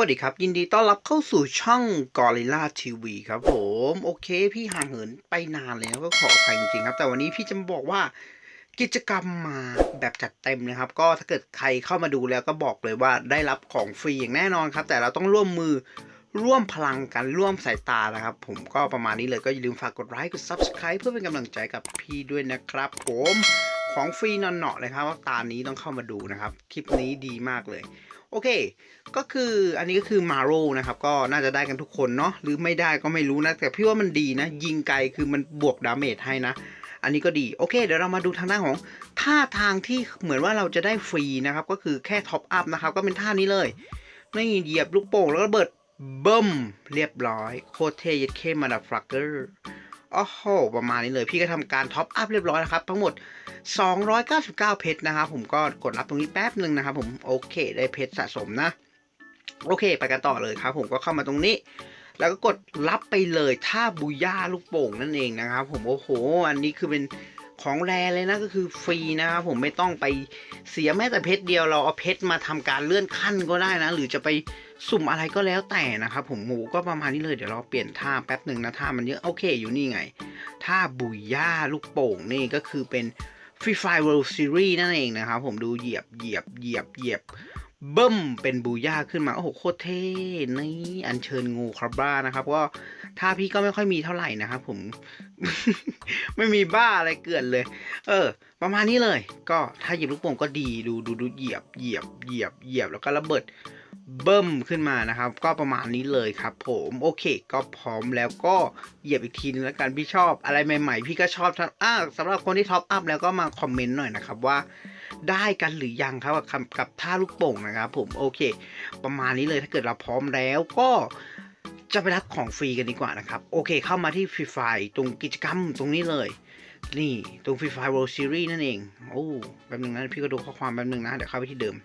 สวัสดีครับ ยินดีต้อนรับเข้าสู่ช่อง Gorilla TV ครับผมโอเค พี่ห่างเหินไปนานเลยนะก็ขออภัยจริงๆครับ แต่วันนี้พี่จะบอกว่ากิจกรรมมาแบบจัดเต็มนะครับ ก็ถ้าเกิดใครเข้ามาดูแล้วก็บอกเลยว่าได้รับของฟรีอย่างแน่นอนครับ แต่เราต้องร่วมมือร่วมพลังกันร่วมสายตานะครับ ผมก็ประมาณนี้เลยก็อย่าลืมฝากกดไลค์กด Subscribe เพื่อเป็นกำลังใจกับพี่ด้วยนะครับผมของฟรีนอนเนาะเลยครับว่าตานี้ต้องเข้ามาดูนะครับ คลิปนี้ดีมากเลย โอเค ก็คืออันนี้ก็คือมาโรนะครับ ก็น่าจะได้กันทุกคนเนาะหรือไม่ได้ก็ไม่รู้นะ แต่พี่ว่ามันดีนะ ยิงไกลคือมันบวกดาเมจให้นะ อันนี้ก็ดี โอเค เดี๋ยวเรามาดูทางด้านของท่าทางที่เหมือนว่าเราจะได้ฟรีนะครับ ก็คือแค่ท็อปอัพนะครับ ก็เป็นท่านี้เลยนี่เหยียบลูกโป่งแล้วก็ระเบิดเบิ่มเรียบร้อย โคตรเทยัดเข้มาดับฟลักเกอร์ อ้โหประมาณนี้เลยพี่ก็ทำการท็อปอัพเรียบร้อยนะครับ ทั้งหมด 299 เพชรนะครับผมก็กดรับตรงนี้แป๊บหนึ่งนะครับผมโอเค ได้เพชรสะสมนะ โอเค ไปกันต่อเลยครับ ผมก็เข้ามาตรงนี้ แล้วก็กดรับไปเลยท่าบูย่าลูกโป่งนั่นเองนะครับ ผมโอ้โห อันนี้คือเป็นของแรเลยนะก็คือฟรีนะครับผมไม่ต้องไปเสียแม้แต่เพชรเดียวเราเอาเพชรมาทำการเลื่อนขั้นก็ได้นะ หรือจะไป สุ่มอะไรก็แล้วแต่นะครับผมหมูก็ประมาณนี้เลยเดี๋ยวเราเปลี่ยนท่าแป๊บหนึ่งนะท่ามันเยอะโอเคอยู่นี่ไงท่าบูย่าลูกโป่งนี่ก็คือเป็น Free Fire World Series นั่นเองนะครับผมดูเหยียบเหยียบเหยียบเหยียบเบิ้มเป็นบูย่าขึ้นมา โอ้โห โคตรเท่นี่อัญเชิญงูคราบ้านะครับ ก็ถ้าพี่ก็ไม่ค่อยมีเท่าไหร่นะครับผม ไม่มีบ้าอะไรเกินเลย เออ ประมาณนี้เลย ก็ถ้าเหยียบลูกโป่งก็ดีดูดูดูเหยียบเหยียบเหยียบเหยียบแล้วก็ระเบิด เบิ้มขึ้นมานะครับ ก็ประมาณนี้เลยครับ ผมโอเค ก็พร้อมแล้วก็เหยียบอีกทีนึงแล้วกันพี่ชอบอะไรใหม่ ๆ พี่ก็ชอบทั้งอ่าสำหรับคนที่ท็อปอัพแล้วก็มาคอมเมนต์หน่อยนะครับว่าได้กันหรือยังครับกับกับท่าลูกโป่งนะครับผมโอเค ประมาณนี้เลยถ้าเกิดเราพร้อมแล้วก็จะไปรับของฟรีกันดีกว่านะครับ โอเคเข้ามาที่ฟรีไฟตรงกิจกรรมตรงนี้เลย นี่ตรงฟรีไฟ World Series นั่นเอง โอ้แป๊บนึงนะพี่ก็ดูข้อความแป๊บนึงนะ เดี๋ยวเข้าไปที่เดิม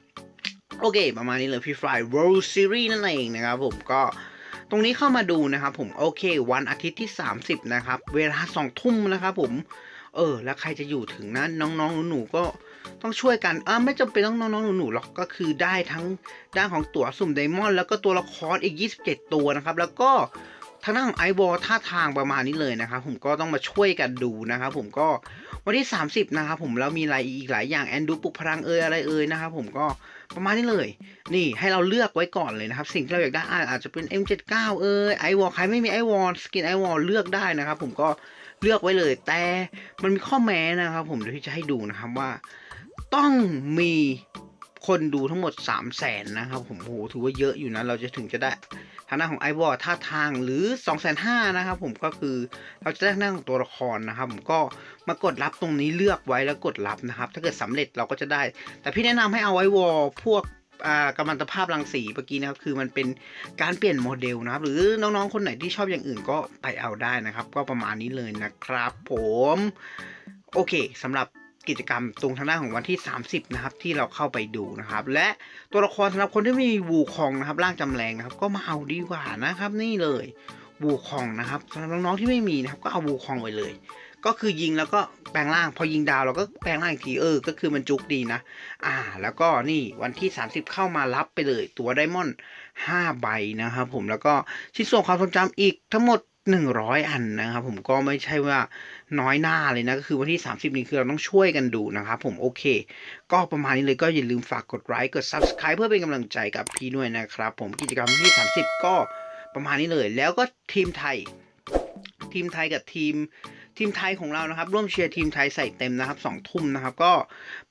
โอเค ประมาณนี้เลยฟรีไฟ World Series นั่นเองนะครับผมก็ตรงนี้เข้ามาดูนะครับผมโอเค วันอาทิตย์ที่ 30 นะครับ เวลา2ทุ่มนะครับผมเออ แล้วใครจะอยู่ถึงนั้นน้องๆหนูๆก็ต้องช่วยกันอ่าไม่จำเป็นต้องน้องๆหนูๆหรอกก็คือได้ทั้งด้านของตั๋วสุ่มไดมอนด์แล้วก็ตัวละครอีก 27 ตัวนะครับ แล้วก็ทางด้านของไอวอลท่าทางประมาณนี้เลยนะครับผมก็ต้องมาช่วยกันดูนะครับผมก็วันที่ 30 นะครับผมแล้วมีอะไรอีกหลายอย่างแอนดูปลุกพลังเอยอะไรเอยนะครับผมก็ ประมาณนี้เลย นี่ให้เราเลือกไว้ก่อนเลยนะครับ สิ่งที่เราอยากได้อาจจะเป็น M79 เอยไอวอลใครไม่มีไอวอลสกินไอวอลเลือกได้นะครับ ผมก็เลือกไว้เลย แต่มันมีข้อแม้นะครับผมเดี๋ยวที่จะให้ดูนะครับว่า ต้องมีคนดูทั้งหมด 3 0 0แสนนะครับผมโหถือว่าเยอะอยู่นะ เราจะถึงจะได้ ทางด้านของไอวอลท่าทางหรือ 2 5 0 0 0นะครับผมก็คือเราจะได้ทางด้านของตัวละครนะครับผมก็มากดรับตรงนี้เลือกไว้แล้วกดรับนะครับ ถ้าเกิดสำเร็จเราก็จะได้ แต่พี่แนะนำให้เอาไอวอลพวกกำมันตภาพรังสีเมื่อกี้นะครับคือมันเป็นการเปลี่ยนโมเดลนะครับ หรือน้องๆคนไหนที่ชอบอย่างอื่นก็ไปเอาได้นะครับ ก็ประมาณนี้เลยนะครับ ผม โอเคสำหรับ กิจกรรมตรงทางด้านของวันที่ 30 นะครับ ที่เราเข้าไปดูนะครับ และตัวละครสำหรับคนที่ไม่มีวูคองนะครับ ร่างจำแรงนะครับ ก็มาเอาดีกว่านะครับ นี่เลยวูคองนะครับสำหรับน้องๆที่ไม่มีนะครับ ก็เอาวูคองไว้เลย ก็คือยิงแล้วก็แปลงร่าง พอยิงดาวเราก็แปลงร่างอีกทีเออ ก็คือมันจุกดีนะ อ่า แล้วก็นี่วันที่ 30 เข้ามารับไปเลย ตัวไดมอนด์5ใบนะครับ ผมแล้วก็ชิ้นส่วนความทรงจำอีกทั้งหมด 100อันนะครับผมก็ไม่ใช่ว่าน้อยหน้าเลยนะก็คือวันที่ 30 นี้คือเราต้องช่วยกันดูนะครับผมโอเค ก็ประมาณนี้เลยก็อย่าลืมฝากกดไลค์กด Subscribe เพื่อเป็นกำลังใจกับพี่ด้วยนะครับ ผมกิจกรรมที่ 30 ก็ประมาณนี้เลย แล้วก็ทีมไทย ทีมไทยกับทีมทีมไทยของเรานะครับ ร่วมเชียร์ทีมไทยใส่เต็มนะครับสองทุ่มนะครับ ก็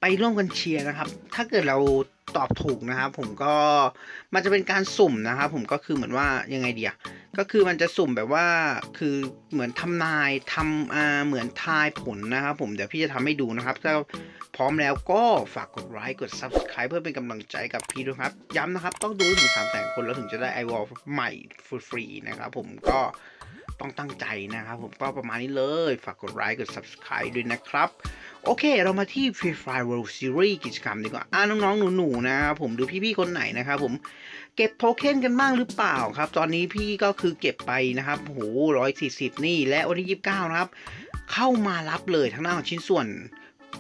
ไปร่วมกันเชียร์นะครับ ถ้าเกิดเรา ตอบถูกนะครับผมก็มันจะเป็นการสุ่มนะครับผมก็คือเหมือนว่ายังไงเดียก็คือมันจะสุ่มแบบว่าคือเหมือนทำนายทำอ่าเหมือนทายผลนะครับผมเดี๋ยวพี่จะทำให้ดูนะครับถ้าพร้อมแล้วก็ฝากกดไลค์กด Subscribe เพื่อเป็นกำลังใจกับพี่ด้วยครับ ย้ำนะครับ ต้องดูถึง3แสนคนแล้วถึงจะได้ไอวอลใหม่ฟรีๆนะครับผมก็ ต้องตั้งใจนะครับผมก็ประมาณนี้เลย ฝากกดไลค์กด Subscribe ด้วยนะครับ โอเค เรามาที่ Free Fire World Series กิจกรรมดีกว่าอ่าน้องๆหนูๆนะครับผมหรือพี่ๆคนไหนนะครับผมเก็บโทเค็นกันบ้างหรือเปล่าครับ ตอนนี้พี่ก็คือเก็บไปนะครับโหร้อยสี่สิบนี่และวันที่ยี่สิบเก้านะครับ เข้ามารับเลยทั้งหน้าของชิ้นส่วน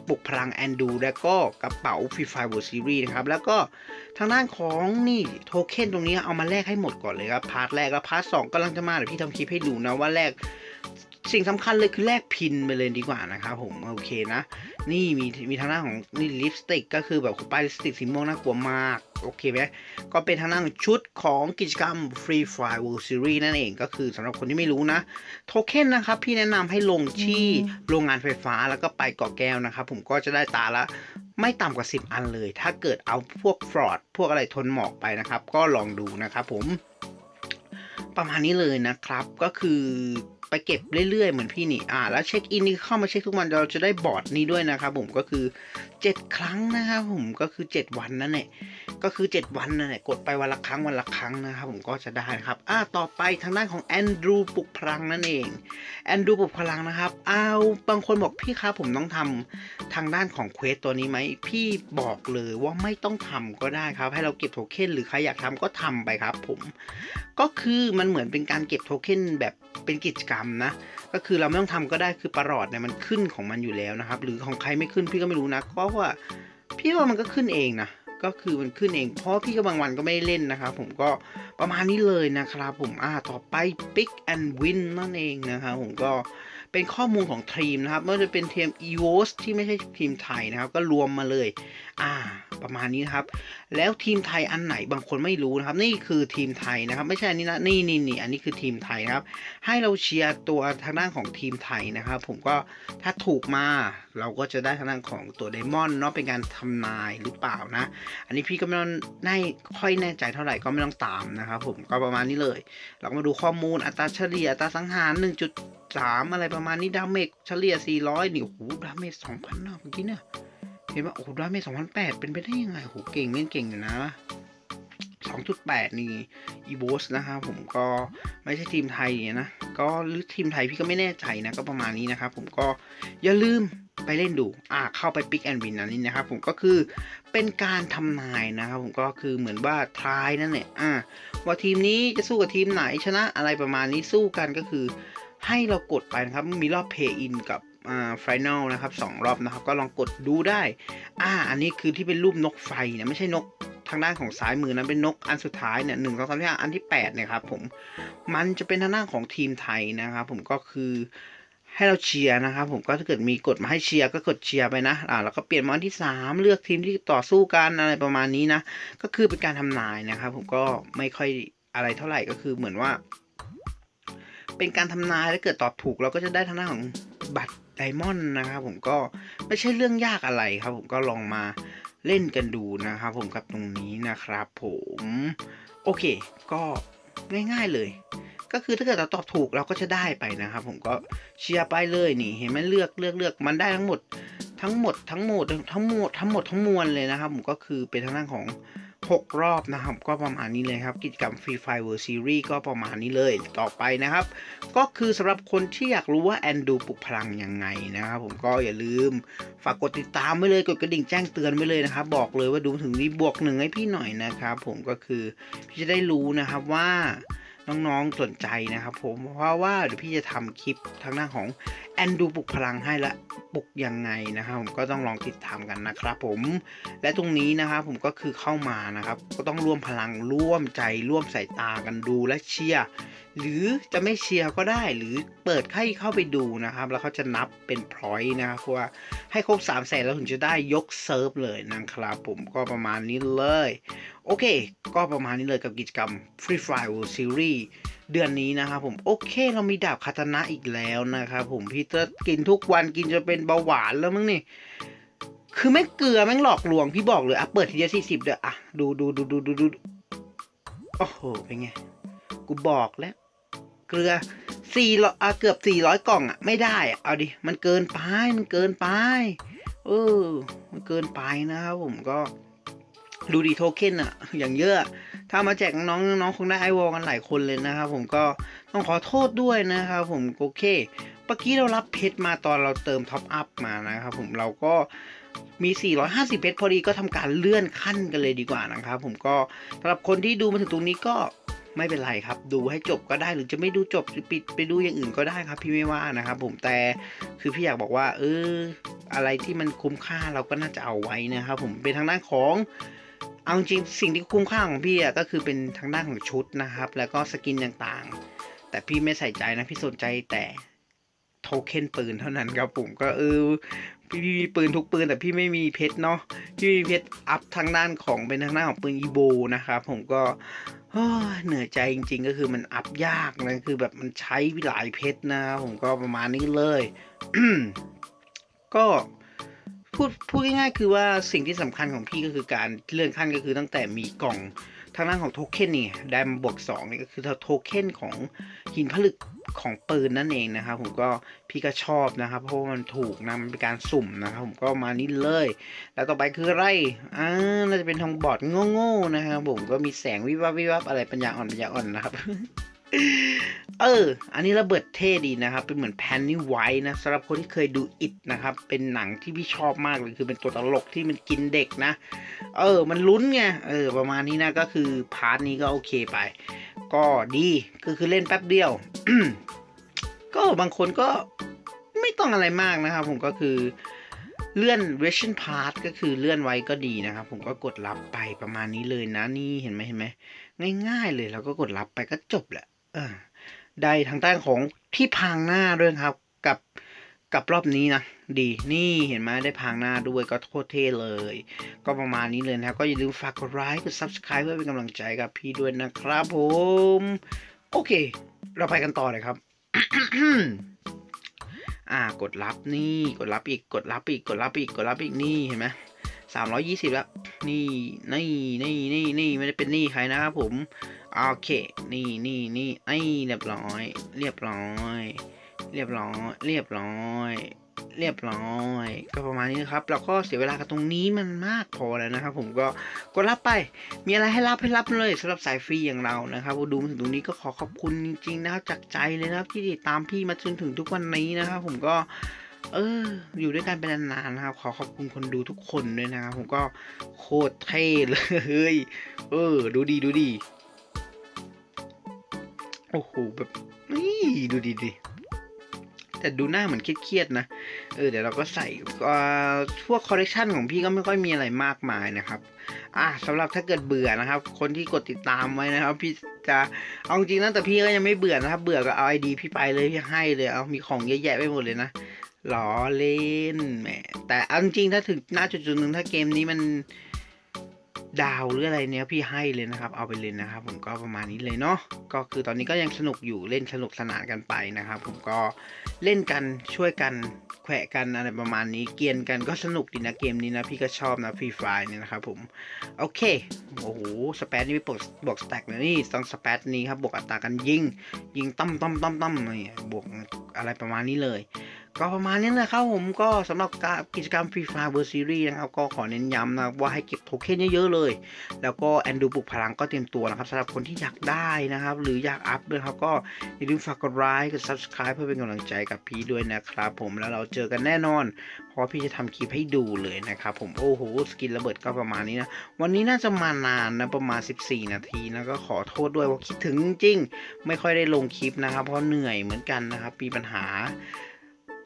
ปลุกพลังแอนดูและก็กระเป๋าฟรีไฟเวิร์ซีรีส์นะครับ แล้วก็ทางด้านของนี่โทเค็นตรงนี้เอามาแลกให้หมดก่อนเลยครับ พาร์ทแรกแล้วพาร์ทสองกำลังจะมาเดี๋ยวพี่ทำคลิปให้ดูนะว่าแลก สิ่งสำคัญเลยคือแลกพินไปเลยดีกว่านะครับผมโอเคนะ นี่มีมีทางด้านของนี่ลิปสติกก็คือแบบป้ายลิปสติกสีม่วงน่ากลัวมากโอเคไหมก็เป็นทางด้านของชุดของกิจกรรม Free Fire World Series นั่นเองก็คือสำหรับคนที่ไม่รู้นะ โทเค็นนะครับ พี่แนะนำให้ลงที่โรงงานไฟฟ้าแล้วก็ไปเกาะแก้วนะครับ ผมก็จะได้ตาละไม่ต่ำกว่า 10 อันเลย ถ้าเกิดเอาพวกฟรอดพวกอะไรทนหมอกไปนะครับ ก็ลองดูนะครับผมประมาณนี้เลยนะครับก็คือ ไปเก็บเรื่อยๆ เหมือนพี่นี่ อ่า แล้วเช็คอินนี่เข้ามาเช็คทุกวันเราจะได้บอร์ดนี้ด้วยนะครับผมก็คือ 7 ครั้งนะครับผมก็คือ 7 วันนั่นแหละ ก็คือ 7 วันนั่นแหละกดไปวันละครั้งวันละครั้งนะครับผมก็จะได้นะครับอ่าต่อไปทางด้านของแอนดรูปลุกพลังนั่นเองแอนดรูปลุกพลังนะครับเอาบางคนบอกพี่ครับผมต้องทำทางด้านของเควสตัวนี้ไหมพี่บอกเลยว่าไม่ต้องทำก็ได้ครับ ให้เราเก็บโทเค็นหรือใครอยากทำก็ทำไปครับผมก็คือมันเหมือนเป็นการเก็บโทเค็นแบบเป็นกิจกรรมนะก็คือเราไม่ต้องทำก็ได้คือประหลอดเนี่ยมันขึ้นของมันอยู่แล้วนะครับ หรือของใครไม่ขึ้นพี่ก็ไม่รู้นะเพราะว่าพี่ว่ามันก็ขึ้นเองนะ ก็คือมันขึ้นเอง เพราะพี่ก็บางวันก็ไม่ได้เล่นนะครับผมก็ประมาณนี้เลยนะครับผมอ่าต่อไป Pick and Win นั่นเองนะครับผมก็ เป็นข้อมูลของทีมนะครับไม่ว่าจะเป็นทีม EVOS ที่ไม่ใช่ทีมไทยนะครับ ก็รวมมาเลย อ่า ประมาณนี้นะครับ แล้วทีมไทยอันไหนบางคนไม่รู้นะครับ นี่คือทีมไทยนะครับ ไม่ใช่อันนี้นะนี่นี่นี่อันนี้คือทีมไทยนะครับ ให้เราเชียร์ตัวทางด้านของทีมไทยนะครับ ผมก็ถ้าถูกมาเราก็จะได้ทางด้านของตัวไดมอนด์เนาะเป็นการทำนายหรือเปล่านะ อันนี้พี่ก็ไม่ต้องได้ค่อยแน่ใจเท่าไหร่ก็ไม่ต้องตามนะครับ ผมก็ประมาณนี้เลย เราก็มาดูข้อมูลอัตราเฉลี่ยอัตราสังหาร 1.3 อะไรประมาณมานี้ดาเมจเฉลี่ย 400 นี่โอ้โหดาเมจ2,000นะเมื่อกี้เนี่ยเห็นว่าโอ้โหดาเมจ2008 เป็นไปได้ยังไงโอ้โหเก่งเล่นเก่งอยู่นะ 2.8 นี่อีโบสนะครับผมก็ไม่ใช่ทีมไทยนะ ก็หรือทีมไทยพี่ก็ไม่แน่ใจนะ ก็ประมาณนี้นะครับผมก็อย่าลืมไปเล่นดู อ่า เข้าไปปิกแอนด์วินอันนี้นะครับ ผมก็คือเป็นการทำนายนะครับ ผมก็คือเหมือนว่าทายนั่นแหละ อ่า ว่าทีมนี้จะสู้กับทีมไหนชนะอะไรประมาณนี้สู้กันก็คือ ให้เรากดไปนะครับ มีรอบเพย์อินกับอ่าฟแนลนะครับสองรอบนะครับ ก็ลองกดดูได้ อ่า อันนี้คือที่เป็นรูปนกไฟเนี่ยไม่ใช่นกทางด้านของซ้ายมือนะเป็นนกอันสุดท้ายเนี่ยหนึ่งสองสามสี่อันที่แปดเนี่ยครับผมมันจะเป็นทางด้านของทีมไทยนะครับผมก็คือให้เราเชียร์นะครับผมก็ถ้าเกิดมีกดมาให้เชียร์ก็กดเชียร์ไปนะอ่าแล้วก็เปลี่ยนมาอันที่สามเลือกทีมที่ต่อสู้กันอะไรประมาณนี้นะก็คือเป็นการทำนายนะครับผมก็ไม่ค่อยอะไรเท่าไหร่ก็คือเหมือนว่า เป็นการทำนายถ้าเกิดตอบถูกเราก็จะได้ทางด้านของบัตรไดมอนด์นะครับผมก็ไม่ใช่เรื่องยากอะไรครับผมก็ลองมาเล่นกันดูนะครับผมกับตรงนี้นะครับผมโอเค ก็ง่ายๆเลย ก็คือถ้าเกิดเราตอบถูกเราก็จะได้ไปนะครับผมก็เชียร์ไปเลยนี่เห็นไหมเลือกเลือกเลือกมันได้ทั้งหมดทั้งหมดทั้งหมดทั้งหมดทั้งหมดทั้งมวลเลยนะครับผมก็คือเป็นทางด้านของ 6 รอบนะครับ ก็ประมาณนี้เลยครับ กิจกรรม Free Fire World Series ก็ประมาณนี้เลยต่อไปนะครับ ก็คือสำหรับคนที่อยากรู้ว่าแอนดูปลุกพลังยังไงนะครับ ผมก็อย่าลืมฝากกดติดตามไว้เลยกดกระดิ่งแจ้งเตือนไว้เลยนะครับ บอกเลยว่าดูถึงนี้บวกหนึ่งให้พี่หน่อยนะครับ ผมก็คือพี่จะได้รู้นะครับว่าน้องๆสนใจนะครับผมเพราะว่าเดี๋ยวพี่จะทำคลิปทางหน้าของแอนดูปลุกพลังให้ละปลุกยังไงนะครับผมก็ต้องลองติดตามกันนะครับผมและตรงนี้นะครับผมก็คือเข้ามานะครับ ก็ต้องร่วมพลังร่วมใจร่วมสายตากันดูและเชียร์หรือจะไม่เชียร์ก็ได้หรือเปิดให้เข้าไปดูนะครับ แล้วเขาจะนับเป็นพอยนะครับเพราะว่าให้ครบ3 0 0แสนแล้วถึงจะได้ยกเซิร์ฟเลยนะครับผมก็ประมาณนี้เลย โอเค ก็ประมาณนี้เลยกับกิจกรรม Free Fire World Series เดือนนี้นะครับผมโอเคเรามีดาบคาตนะอีกแล้วนะครับผมพี่จะกินทุกวันกินจะเป็นเบาหวานแล้วมั้งนี่คือแม่งเกลือแม่งหลอกลวงพี่บอกเลยอะเปิดทีเดียวสี่สิบเด้ออะดูดูดูดูดูดูโอ้โหเป็นไงกูบอกแล้วเกลือสี่ร้อยอะเกือบสี่ร้อยกล่องอะไม่ได้อะเอาดิมันเกินไปมันเกินไปเออมันเกินไปนะครับผมก็ ดูดีโทเค็นอะอย่างเยอะ ถ้ามาแจกน้องๆน้องคงได้ไอวอลกันหลายคนเลยนะครับผมก็ต้องขอโทษด้วยนะครับผมโอเคเมื่อกี้เรารับเพชรมาตอนเราเติมท็อปอัพมานะครับผมเราก็มี 450 เพชรพอดีก็ทำการเลื่อนขั้นกันเลยดีกว่านะครับผมก็สำหรับคนที่ดูมาถึงตรงนี้ก็ไม่เป็นไรครับ ดูให้จบก็ได้หรือจะไม่ดูจบปิดไปดูอย่างอื่นก็ได้ครับ พี่ไม่ว่านะครับผมแต่คือพี่อยากบอกว่า เออ อะไรที่มันคุ้มค่าเราก็น่าจะเอาไว้นะครับผมเป็นทางด้านของ เอาจริงสิ่งที่คุ้มค่าของพี่อะก็คือเป็นทางด้านของชุดนะครับ แล้วก็สกินต่างๆ แต่พี่ไม่ใส่ใจนะพี่สนใจแต่โทเค็นปืนเท่านั้นครับผมก็เออพี่มีปืนทุกปืนแต่พี่ไม่มีเพชรเนาะพี่มีเพชรอัพทางด้านของเป็นทางด้านของปืนอีโบนะครับผมก็เหนื่อยใจจริง ๆ ก็คือมันอัพยากนะคือแบบมันใช้หลายเพชรนะผมก็ประมาณนี้เลยก็ พูดพูดง่ายๆคือว่าสิ่งที่สำคัญของพี่ก็คือการเลื่อนขั้นก็คือตั้งแต่มีกล่องทางด้านของโทเค็นนี่ได้มาบวกสองนี่ก็คือโทเค็นของหินผลึกของปืนนั่นเองนะครับผมก็พี่ก็ชอบนะครับ เพราะว่ามันถูกนะมันเป็นการสุ่มนะครับผมก็มานี่เลย แล้วต่อไปคือไรอ่าน่าจะเป็นทองบอดโง่ๆนะครับผมก็มีแสงวิบวับวิบวับอะไรปัญญาอ่อนปัญญาอ่อนนะครับ เออ อันนี้ระเบิดเท่ดีนะครับ เป็นเหมือนแพนนี่ไว้นะสำหรับคนที่เคยดูอิดนะครับ เป็นหนังที่พี่ชอบมากเลย คือเป็นตัวตลกที่มันกินเด็กนะ เออ มันลุ้นไง เออ ประมาณนี้นะ ก็คือพาร์ทนี้ก็โอเคไป ก็ดีก็คือเล่นแป๊บเดียว ก็บางคนก็ไม่ต้องอะไรมากนะครับ ผมก็คือเลื่อน version part ก็คือเลื่อนไว้ก็ดีนะครับ ผมก็กดรับไปประมาณนี้เลยนะนี่เห็นไหมเห็นไหมง่าย ๆ เลยเราก็กดรับไปก็จบแหละ ได้ทางด้านของที่พางหน้าด้วยครับ กับกับรอบนี้นะดีนี่เห็นไหมได้พางหน้าด้วยก็โคตรเท่เลย ก็ประมาณนี้เลยนะครับ ก็อย่าลืมฝากกดไลค์กด subscribe เพื่อเป็นกำลังใจกับพี่ด้วยนะครับผม โอเค เราไปกันต่อเลยครับอ่ากดรับนี่กดรับอีกกดรับอีกกดรับอีกกดรับอีกนี่เห็นไหมสามร้อยยี่สิบแล้ว นี่นี่นี่นี่นี่ไม่ได้เป็นนี่ใครนะครับผม โอเค นี่นี่นี่ไอ้เรียบร้อย เรียบร้อย เรียบร้อย เรียบร้อยเรียบร้อย ก็ประมาณนี้นะครับ เราก็เสียเวลากับตรงนี้มันมากพอแล้วนะครับ ผมก็กดรับไป มีอะไรให้รับให้รับเลยสำหรับสายฟรีอย่างเรานะครับดูมาถึงตรงนี้ก็ขอขอบคุณจริงๆนะครับจากใจเลยนะครับที่ติดตามพี่มาจนถึงทุกวันนี้นะครับ ผมก็ เออ อยู่ด้วยกันเป็นนานๆนะครับ ขอขอบคุณคนดูทุกคนด้วยนะครับผมก็โคตรเท่เลย เออ ดูดีดูดี โอ้โหแบบนี่ดูดีดีแต่ดูหน้าเหมือนเครียดๆนะ เออเดี๋ยวเราก็ใส่อ่อพวกคอลเลคชันของพี่ก็ไม่ค่อยมีอะไรมากมายนะครับ อะสำหรับถ้าเกิดเบื่อนะครับ คนที่กดติดตามไว้นะครับ พี่จะเอาจริงนะแต่พี่ก็ยังไม่เบื่อนะครับ เบื่อก็เอาไอดีพี่ไปเลยพี่ให้เลยเอามีของเยอะแยะไปหมดเลยนะล้อเล่นแหมแต่เอาจริงๆถ้าถึงหน้าจุดๆหนึ่งถ้าเกมนี้มัน ดาวหรืออะไรเนี้ยพี่ให้เลยนะครับ เอาไปเลยนะครับ ผมก็ประมาณนี้เลยเนาะก็คือตอนนี้ก็ยังสนุกอยู่เล่นสนุกสนานกันไปนะครับ ผมก็เล่นกันช่วยกันแขวะกันอะไรประมาณนี้เกียนกันก็สนุกดีนะเกมนี้นะพี่ก็ชอบนะฟรีไฟเนี่ยนะครับผมโอเคโอ้โหสเปซนี่ไม่บวกบวกสแต็กนะนี่ต้องสเปซนี้ครับบวกอัตราการยิงยิงตั้มตั้มตั้มตั้มนี่บวกอะไรประมาณนี้เลย ก็ประมาณนี้แหละครับผมก็สำหรับกิจกรรมฟรีไฟเวอร์ซีรีส์นะครับก็ขอเน้นย้ำนะว่าให้เก็บโทเค็นเยอะๆเลย แล้วก็แอนดูปลุกพลังก็เตรียมตัวนะครับสำหรับคนที่อยากได้นะครับ หรืออยากอัพด้วยครับก็อย่าลืมฝากกดไลค์กด subscribe เพื่อเป็นกำลังใจกับพี่ด้วยนะครับผมแล้วเราเจอกันแน่นอน เพราะพี่จะทำคลิปให้ดูเลยนะครับผมโอ้โหสกินระเบิดก็ประมาณนี้นะวันนี้น่าจะมานานนะประมาณ 14 นาทีนะก็ขอโทษด้วยว่าคิดถึงจริง ไม่ค่อยได้ลงคลิปนะครับเพราะเหนื่อยเหมือนกันนะครับมีปัญหา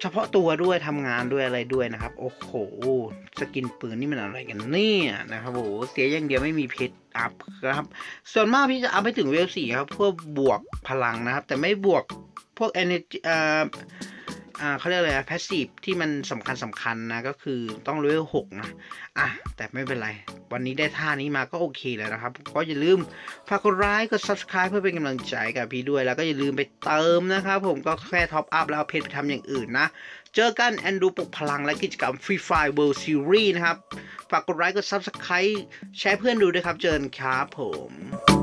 เฉพาะตัวด้วยทำงานด้วยอะไรด้วยนะครับ โอ้โห สกินปืนนี่มันอะไรกันเนี่ยนะครับโอ้โหเสียอย่างเดียวไม่มีเพชรอัพครับ ส่วนมากพี่จะอัพไปถึงเวลสี่ครับเพื่อบวกพลังนะครับ แต่ไม่บวกพวก energy อ่า อ่าเขาเรียกอะไรแพสซีฟที่มันสำคัญสำคัญนะ ก็คือต้องเลเวลหกนะอะแต่ไม่เป็นไร วันนี้ได้ท่านี้มาก็โอเคแล้วนะครับ ก็อย่าลืมฝากกดไลค์กด subscribe เพื่อเป็นกำลังใจกับพี่ด้วย แล้วก็อย่าลืมไปเติมนะครับผมก็แค่ท็อปอัพแล้วเพจไปทำอย่างอื่นนะ เจอกันแอนดูปลุกพลังและกิจกรรม Free Fire World Series นะครับ ฝากกดไลค์กด subscribe แชร์เพื่อนดูด้วยครับ เจอกันครับผม